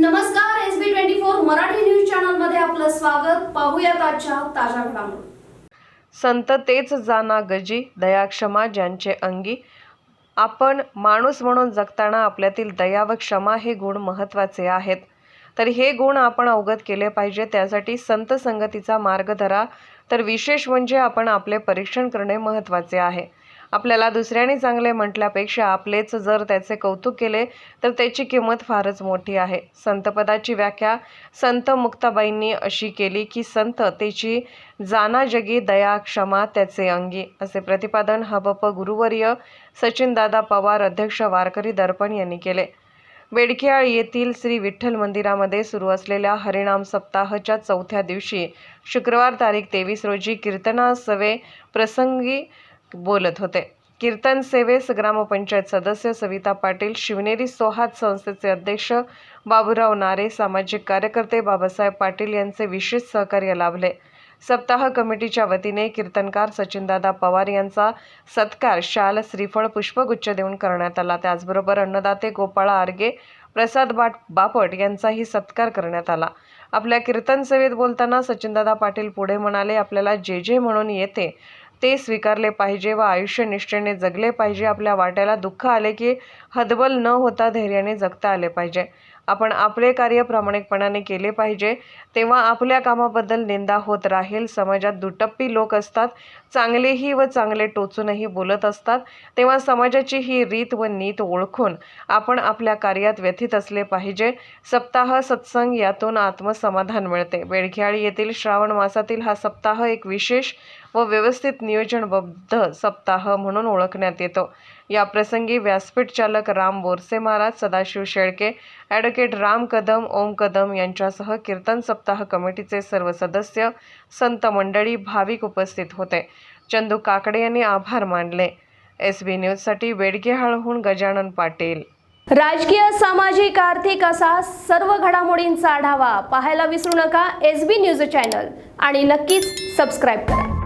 नमस्कार S B twenty four Marathi news चॅनलमध्ये आपलं स्वागत. पाहूया आजच्या ताज्या घडामोडी. संत तेच जाना गजी दया क्षमा ज्यांचे अंगी. आपण माणूस म्हणून जगताना आपल्यातील दया व क्षमा हे गुण महत्त्वाचे आहेत. तर हे गुण आपण अवगत केले पाहिजे त्यासाठी संत संगतीचा मार्ग धरा. तर विशेष म्हणजे आपण आपले परीक्षण करणे महत्त्वाचे आहे. आपल्याला दुसऱ्याने चांगले म्हटल्यापेक्षा आपलेच जर त्याचे कौतुक केले तर त्याची किंमत फारच मोठी आहे. संतपदाची व्याख्या संत मुक्ताबाईंनी अशी केली की संत त्याची जाना जगी दया क्षमा त्याचे अंगी. असे प्रतिपादन हबप गुरुवर्य सचिनदादा पवार अध्यक्ष वारकरी दर्पण यांनी केले. बेडकियाळ येथील श्री विठ्ठल मंदिरामध्ये सुरू असलेल्या हरिणाम सप्ताहाच्या चौथ्या दिवशी शुक्रवार तारीख तेवीस रोजी कीर्तनासवे प्रसंगी बोलत होते. कीर्तन सेवेस ग्रामपंचायत सदस्य सविता पाटील शिवनेरी सोहात संस्थेचे अध्यक्ष बाबूराव नारे सामाजिक कार्यकर्ते बाबासाहेब पाटील यांचे विशेष सहकार्य लाभले. सप्ताह कमिटीच्या वतीने कीर्तनकार सचिनदादा पवार यांचा सत्कार शाल श्रीफळ पुष्पगुच्छ देऊन करण्यात आला. त्याचबरोबर अन्नदाते गोपाळा आर्गे प्रसाद बाट बापट यांचाही सत्कार करण्यात आला. आपल्या कीर्तन सेवेत बोलताना सचिनदादा पाटील पुढे म्हणाले आपल्याला जे जे म्हणून येते ते स्वीकारले पाहिजे व आयुष्य निष्ठेने जगले पाहिजे. आपल्या वाट्याला दुःख आले की हतबल न होता धैर्याने जगता आले पाहिजे. आपण आपले कार्य प्रामाणिकपणाने केले पाहिजे. तेव्हा आपल्या कामाबद्दल निंदा होत राहील. समाजात दुटप्पी लोक असतात. चांगलेही व चांगले टोचूनही बोलत असतात. तेव्हा समाजाची ही रीत व नीत ओळखून आपण आपल्या कार्यात व्यथित असले पाहिजे. सप्ताह सत्संग यातून आत्मसमाधान मिळते. बेडघ्याळी येथील श्रावण मासातील हा सप्ताह एक विशेष व व्यवस्थित नियोजनबद्ध सप्ताह म्हणून ओळखण्यात येतो. या प्रसंगी व्यासपीठ चालक राम बोरसे महाराज सदाशिव शेळके ॲडव्होकेट राम कदम ओम कदम यांच्यासह कीर्तन सप्ताह कमिटीचे सर्व सदस्य संत मंडळी भाविक उपस्थित होते. चंदू काकडे यांनी आभार मानले. एस बी न्यूजसाठी बेडगेहाळहून गजानन पाटील. राजकीय सामाजिक आर्थिक असा सर्व घडामोडींचा आढावा पाहायला विसरू नका एस बी न्यूज चॅनल आणि नक्कीच सबस्क्राईब करा.